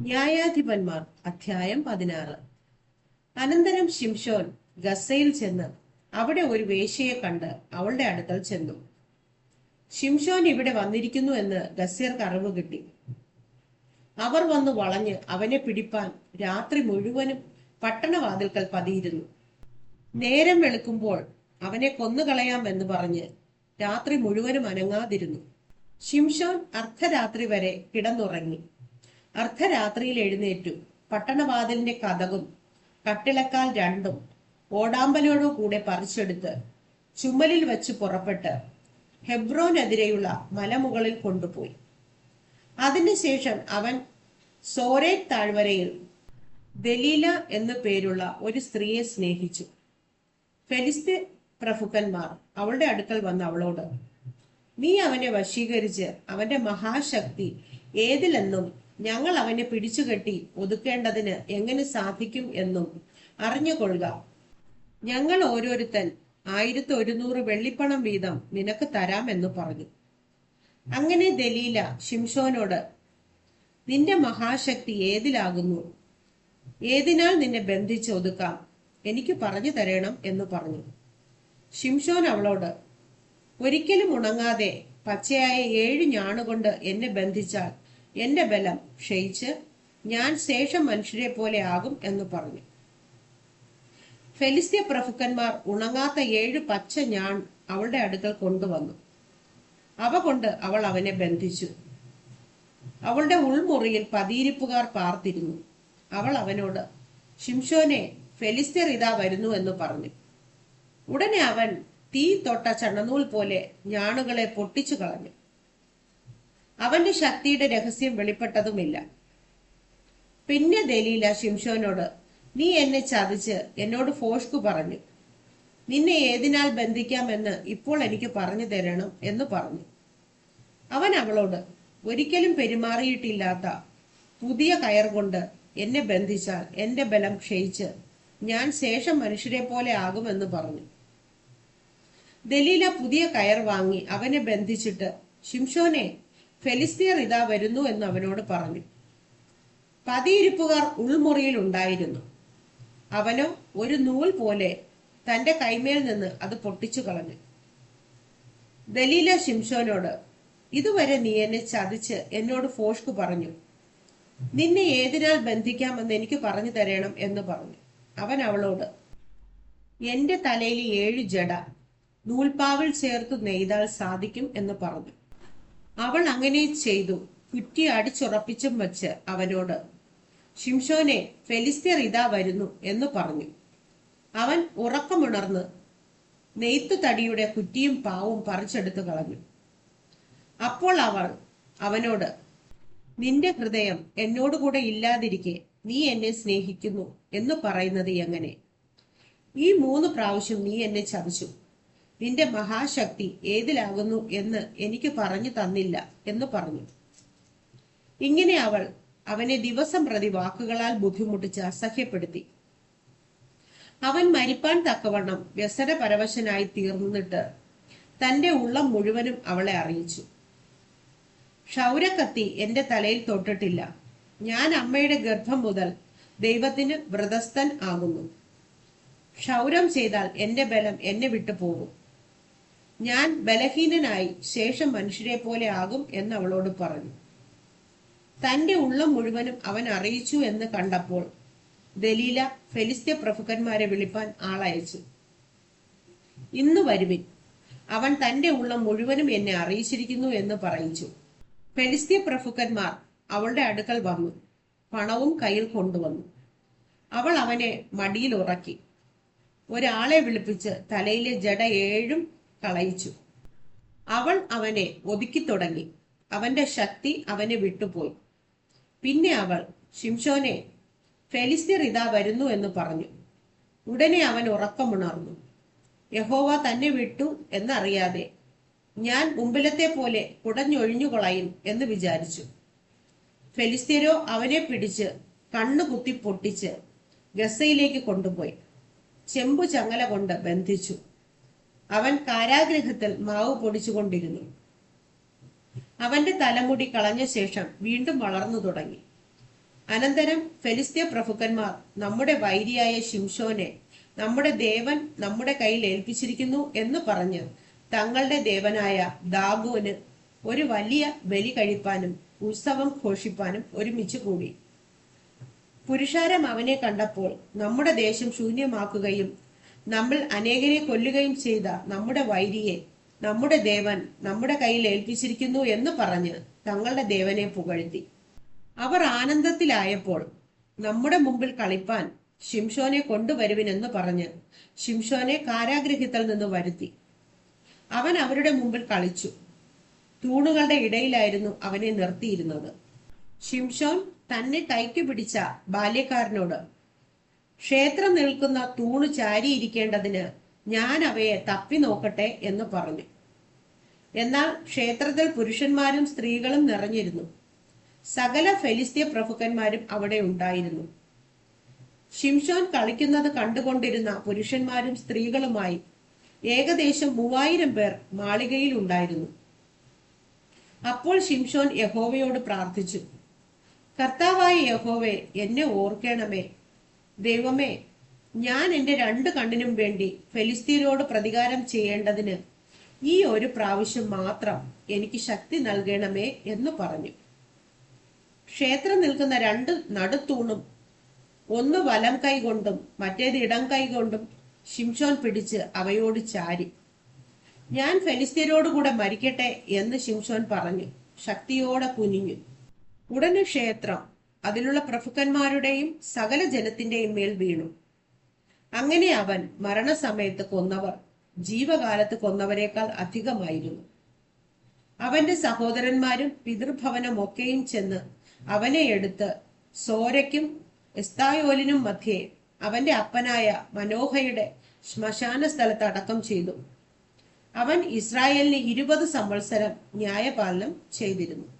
ന്യായാധിപന്മാർ അധ്യായം പതിനാറ്. അനന്തരം ശിംഷോൻ ഗസയിൽ ചെന്ന് അവിടെ ഒരു വേശ്യയെ കണ്ട് അവളുടെ അടുക്കൽ ചെന്നു. ശിംഷോൻ ഇവിടെ വന്നിരിക്കുന്നു എന്ന് ഗസ്യർക്ക് അറിവ് കിട്ടി. അവർ വന്ന് വളഞ്ഞ് അവനെ പിടിപ്പാൻ രാത്രി മുഴുവനും പട്ടണവാതിൽക്കൽ പതിയിരുന്നു. നേരം വെളുക്കുമ്പോൾ അവനെ കൊന്നുകളയാം എന്ന് പറഞ്ഞ് രാത്രി മുഴുവനും അനങ്ങാതിരുന്നു. ശിംഷോൻ അർദ്ധരാത്രി വരെ കിടന്നുറങ്ങി. അർദ്ധരാത്രിയിൽ എഴുന്നേറ്റു പട്ടണവാതിലിന്റെ കഥകും കട്ടിളക്കാൽ രണ്ടും ഓടാമ്പലോടു കൂടെ പറിച്ചെടുത്ത് ചുമലിൽ വെച്ച് പുറപ്പെട്ട് ഹെബ്രോനെതിരെയുള്ള മലമുകളിൽ കൊണ്ടുപോയി. അതിനുശേഷം അവൻ സോരേറ്റ് താഴ്വരയിൽ ദലീല എന്നു പേരുള്ള ഒരു സ്ത്രീയെ സ്നേഹിച്ചു. ഫെലിസ്തീൻ പ്രഭുക്കന്മാർ അവളുടെ അടുക്കൽ വന്ന അവളോട് നീ അവനെ വശീകരിച്ച് അവന്റെ മഹാശക്തി ഏതിലെന്നും ഞങ്ങൾ അവനെ പിടിച്ചുകെട്ടി ഒതുക്കേണ്ടതിന് എങ്ങനെ സാധിക്കും എന്നും അറിഞ്ഞുകൊള്ളുക. ഞങ്ങൾ ഓരോരുത്തൻ ആയിരത്തി ഒരുന്നൂറ് വെള്ളിപ്പണം വീതം നിനക്ക് തരാമെന്ന് പറഞ്ഞു. അങ്ങനെ ദലീല ശിംഷോനോട് നിന്റെ മഹാശക്തി ഏതിലാകുന്നു? ഏതിനാൽ നിന്നെ ബന്ധിച്ച് ഒതുക്കാം? എനിക്ക് പറഞ്ഞു തരണം എന്ന് പറഞ്ഞു. ശിംഷോൻ അവളോട് ഒരിക്കലും ഉണങ്ങാതെ പച്ചയായ ഏഴ് ഞാണുകൊണ്ട് എന്നെ ബന്ധിച്ചാൽ എന്റെ ബലം ക്ഷയിച്ച് ഞാൻ ശേഷം മനുഷ്യരെ പോലെ ആകും എന്ന് പറഞ്ഞു. ഫെലിസ്തീയ പ്രഭുക്കന്മാർ ഉണങ്ങാത്ത ഏഴ് പച്ച ഞാൻ അവളുടെ അടുക്കൽ കൊണ്ടുവന്നു. അവ കൊണ്ട് അവൾ അവനെ ബന്ധിച്ചു. അവളുടെ ഉൾമുറിയിൽ പതിയിരിപ്പുകാർ പാർത്തിരുന്നു. അവൾ അവനോട് ഷിംഷോനെ ഫെലിസ്തീർ ഇതാ വരുന്നു എന്ന് പറഞ്ഞു. ഉടനെ അവൻ തീ തൊട്ട ചണനൂൽ പോലെ ഞാണുകളെ പൊട്ടിച്ചു കളഞ്ഞു. അവന്റെ ശക്തിയുടെ രഹസ്യം വെളിപ്പെട്ടതുമില്ല. പിന്നെ ദലീല ശിംഷോനോട് നീ എന്നെ ചതിച്ച് എന്നോട് ഫോഷ്കു പറഞ്ഞു. നിന്നെ ഏതിനാൽ ബന്ധിക്കാമെന്ന് ഇപ്പോൾ എനിക്ക് പറഞ്ഞു തരണം എന്ന് പറഞ്ഞു. അവൻ അവളോട് ഒരിക്കലും പെരുമാറിയിട്ടില്ലാത്ത പുതിയ കയർ കൊണ്ട് എന്നെ ബന്ധിച്ചാൽ എന്റെ ബലം ക്ഷയിച്ച് ഞാൻ ശേഷം മനുഷ്യരെ പോലെ ആകുമെന്ന് പറഞ്ഞു. ദലീല പുതിയ കയർ വാങ്ങി അവനെ ബന്ധിച്ചിട്ട് ശിംഷോനെ ഫെലിസ്തീർ ഇതാ വരുന്നു എന്ന് അവനോട് പറഞ്ഞു. പതിയിരിപ്പുകാർ ഉൾമുറിയിൽ ഉണ്ടായിരുന്നു. അവനോ ഒരു നൂൽ പോലെ തന്റെ കൈമേൽ നിന്ന് അത് പൊട്ടിച്ചു കളഞ്ഞു. ദലീല ശിംഷോനോട് ഇതുവരെ നീ എന്നെ ചതിച്ച് എന്നോട് ഫോഷ്കു പറഞ്ഞു. നിന്നെ ഏതിനാൽ ബന്ധിക്കാമെന്ന് എനിക്ക് പറഞ്ഞു തരണം എന്ന് പറഞ്ഞു. അവൻ അവളോട് എന്റെ തലയിൽ ഏഴ് ജട നൂൽപ്പാവിൽ ചേർത്ത് നെയ്താൽ സാധിക്കും എന്ന് പറഞ്ഞു. അവൾ അങ്ങനെ ചെയ്തു. കുറ്റി അടിച്ചുറപ്പിച്ചും വെച്ച് അവനോട് ഷിംഷോനെ ഫെലിസ്തീർ ഇതാ വരുന്നു എന്ന് പറഞ്ഞു. അവൻ ഉറക്കമുണർന്ന് നെയ്ത്തു തടിയുടെ കുറ്റിയും പാവും പറിച്ചെടുത്തു കളഞ്ഞു. അപ്പോൾ അവൾ അവനോട് നിന്റെ ഹൃദയം എന്നോടുകൂടെ ഇല്ലാതിരിക്കെ നീ എന്നെ സ്നേഹിക്കുന്നു എന്ന് പറയുന്നത് എങ്ങനെ? ഈ മൂന്ന് പ്രാവശ്യം നീ എന്നെ ചതിച്ചു. നിന്റെ മഹാശക്തി ഏതിലാകുന്നു എന്ന് എനിക്ക് പറഞ്ഞു തന്നില്ല എന്ന് പറഞ്ഞു. ഇങ്ങനെ അവൾ അവനെ ദിവസം പ്രതി വാക്കുകളാൽ ബുദ്ധിമുട്ടിച്ച് അസഹ്യപ്പെടുത്തി. അവൻ മരിപ്പാൻ തക്കവണ്ണം വ്യസന പരവശനായി തീർന്നിട്ട് തന്റെ ഉള്ളം മുഴുവനും അവളെ അറിയിച്ചു. ക്ഷൗരക്കത്തി എന്റെ തലയിൽ തൊട്ടിട്ടില്ല. ഞാൻ അമ്മയുടെ ഗർഭം മുതൽ ദൈവത്തിന് വ്രതസ്ഥൻ ആകുന്നു. ക്ഷൗരം ചെയ്താൽ എന്റെ ബലം എന്നെ വിട്ടു പോകും ഞാൻ ബലഹീനനായി ശേഷം മനുഷ്യരെ പോലെ ആകും എന്ന് അവളോട് പറഞ്ഞു. തന്റെ ഉള്ളം മുഴുവനും അവൻ അറിയിച്ചു എന്ന് കണ്ടപ്പോൾ ദലീല ഫെലിസ്ത്യ പ്രഭുക്കന്മാരെ വിളിപ്പാൻ ആളയച്ചു. ഇന്ന് വരുവിൻ. അവൻ തന്റെ ഉള്ളം മുഴുവനും എന്നെ അറിയിച്ചിരിക്കുന്നു എന്ന് പറയിച്ചു ഫെലിസ്ത്യ പ്രഭുക്കന്മാർ അവളുടെ അടുക്കൽ വന്നു. പണവും കയ്യിൽ കൊണ്ടുവന്നു. അവൾ അവനെ മടിയിൽ ഉറക്കി. ഒരാളെ വിളിപ്പിച്ച് തലയിലെ ജട ഏഴും കളയിച്ചു. അവൾ അവനെ ഒതുക്കി തുടങ്ങി. അവന്റെ ശക്തി അവനെ വിട്ടുപോയി. പിന്നെ അവൾ ഷിംഷോനെ ഫെലിസ്തീർ ഇതാ വരുന്നു എന്ന് പറഞ്ഞു. ഉടനെ അവൻ ഉറക്കമുണർന്നു. യഹോവ തന്നെ വിട്ടു എന്നറിയാതെ ഞാൻ മുമ്പിലത്തെ പോലെ കുടഞ്ഞൊഴിഞ്ഞു കളയും എന്ന് വിചാരിച്ചു. ഫെലിസ്തീരോ അവനെ പിടിച്ച് കണ്ണു കുത്തി പൊട്ടിച്ച് ഗസയിലേക്ക് കൊണ്ടുപോയി. ചെമ്പു ചങ്ങല കൊണ്ട് ബന്ധിച്ചു. അവൻ കാരാഗ്രഹത്തിൽ മാവ് പൊടിച്ചുകൊണ്ടിരുന്നു. അവന്റെ തലമുടി കളഞ്ഞ ശേഷം വീണ്ടും വളർന്നു തുടങ്ങി. അനന്തരം ഫെലിസ്തീയ പ്രഭുക്കന്മാർ നമ്മുടെ വൈരിയായ ശിംഷോനെ നമ്മുടെ ദേവൻ നമ്മുടെ കയ്യിൽ ഏൽപ്പിച്ചിരിക്കുന്നു എന്ന് പറഞ്ഞ് തങ്ങളുടെ ദേവനായ ദാഗോന് ഒരു വലിയ ബലി കഴിപ്പാനും ഉത്സവം ഘോഷിപ്പാനും ഒരുമിച്ച് കൂടി. പുരുഷാരം അവനെ കണ്ടപ്പോൾ നമ്മുടെ ദേശം ശൂന്യമാക്കുകയും നമ്മൾ അനേകരെ കൊല്ലുകയും ചെയ്ത നമ്മുടെ വൈരിയെ നമ്മുടെ ദേവൻ നമ്മുടെ കയ്യിൽ ഏൽപ്പിച്ചിരിക്കുന്നു എന്ന് പറഞ്ഞ് തങ്ങളുടെ ദേവനെ പുകഴ്ത്തി. അവർ ആനന്ദത്തിലായപ്പോൾ നമ്മുടെ മുമ്പിൽ കളിപ്പാൻ ശിംഷോനെ കൊണ്ടുവരുവിനെന്ന് പറഞ്ഞ് ശിംഷോനെ കാരാഗ്രഹത്തിൽ നിന്ന് വരുത്തി. അവൻ അവരുടെ മുമ്പിൽ കളിച്ചു. തൂണുകളുടെ ഇടയിലായിരുന്നു അവനെ നിർത്തിയിരുന്നത്. ശിംഷോൻ തന്നെ കൈക്ക് പിടിച്ച ബാല്യക്കാരനോട് ക്ഷേത്രം നിൽക്കുന്ന തൂണ് ചാരിയിരിക്കേണ്ടതിന് ഞാൻ അവയെ തപ്പി നോക്കട്ടെ എന്ന് പറഞ്ഞു. എന്നാൽ ക്ഷേത്രത്തിൽ പുരുഷന്മാരും സ്ത്രീകളും നിറഞ്ഞിരുന്നു. സകല ഫെലിസ്തീയ പ്രഭുക്കന്മാരും അവിടെ ഉണ്ടായിരുന്നു. ഷിംഷോൻ കളിക്കുന്നത് കണ്ടുകൊണ്ടിരുന്ന പുരുഷന്മാരും സ്ത്രീകളുമായി ഏകദേശം മൂവായിരം പേർ മാളികയിൽ ഉണ്ടായിരുന്നു. അപ്പോൾ ഷിംഷോൻ യഹോവയോട് പ്രാർത്ഥിച്ചു കർത്താവായ യഹോവെ എന്നെ ഓർക്കണമേ. ദൈവമേ ഞാൻ എന്റെ രണ്ട് കണ്ണിനും വേണ്ടി ഫെലിസ്തീനോട് പ്രതികാരം ചെയ്യേണ്ടതിന് ഈ ഒരു പ്രാവശ്യം മാത്രം എനിക്ക് ശക്തി നൽകണമേ എന്ന് പറഞ്ഞു. ക്ഷേത്രം നിൽക്കുന്ന രണ്ട് നടുത്തൂണും ഒന്ന് വലം കൈ കൊണ്ടും മറ്റേത് ഇടം കൈ കൊണ്ടും ശിംഷോൻ പിടിച്ച് അവയോട് ചാരി. ഞാൻ ഫെലിസ്തീനോടുകൂടെ മരിക്കട്ടെ എന്ന് ശിംഷോൻ പറഞ്ഞു. ശക്തിയോടെ കുനിഞ്ഞു. ഉടനെ ക്ഷേത്രം അതിലുള്ള പ്രഭുക്കന്മാരുടെയും സകല ജനത്തിന്റെയും മേൽ വീണു. അങ്ങനെ അവൻ മരണസമയത്ത് കൊന്നവർ ജീവകാലത്ത് കൊന്നവരെക്കാൾ അധികമായിരുന്നു. അവന്റെ സഹോദരന്മാരും പിതൃഭവനമൊക്കെയും ചെന്ന് അവനെ എടുത്ത് സോരയ്ക്കും എസ്തായോലിനും മധ്യേ അവന്റെ അപ്പനായ മനോഹയുടെ ശ്മശാന സ്ഥലത്ത് അടക്കം ചെയ്തു. അവൻ ഇസ്രായേലിന് ഇരുപത് സംവത്സരം ന്യായപാലനം ചെയ്തിരുന്നു.